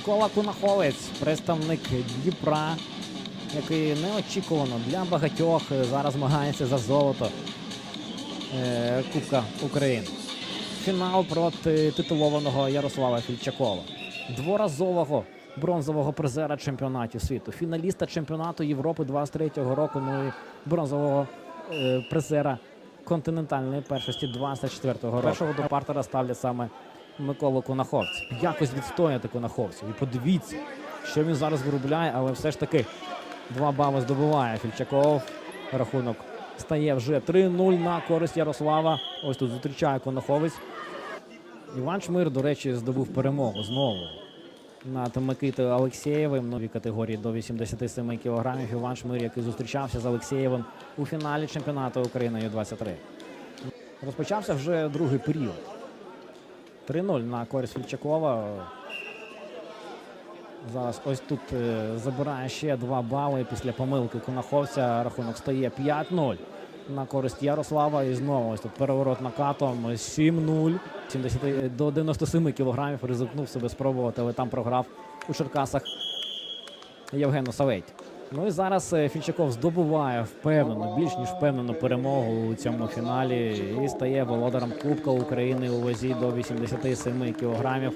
Микола Кунаховець, представник Дніпра, який неочікувано для багатьох зараз змагається за золото е, Кубка України. Фінал проти титулованого Ярослава Фільчакова, дворазового бронзового призера чемпіонатів світу, фіналіста чемпіонату Європи 23-го року, ну і бронзового е, призера континентальної першості 24-го року. Першого до партера ставлять саме Миколу Конаховця. Якось відстояти Конаховців. І подивіться, що він зараз виробляє, але все ж таки два бали здобуває Фільчаков. Рахунок стає вже 3-0 на користь Ярослава. Ось тут зустрічає Конаховець. Іван Чмир, до речі, здобув перемогу знову над Микитою Олексєєвим. в Новій категорії до 87 кілограмів. Іван Шмир, який зустрічався з Олексєєвим у фіналі чемпіонату України Ю-23. Розпочався вже другий період. 3-0 на користь Фільчакова. Зараз ось тут е, забирає ще два бали після помилки Конаховця. Рахунок стає 5-0 на користь Ярослава. І знову ось тут переворот накатом 7-0. 70 до 97 кілограмів ризикнув себе спробувати, але там програв у Черкасах Євгену Савейті. Ну і зараз е, Фільчаков здобуває впевнену, більш ніж впевнену перемогу у цьому фіналі і стає володарем Кубка України у вазі до 87 кілограмів.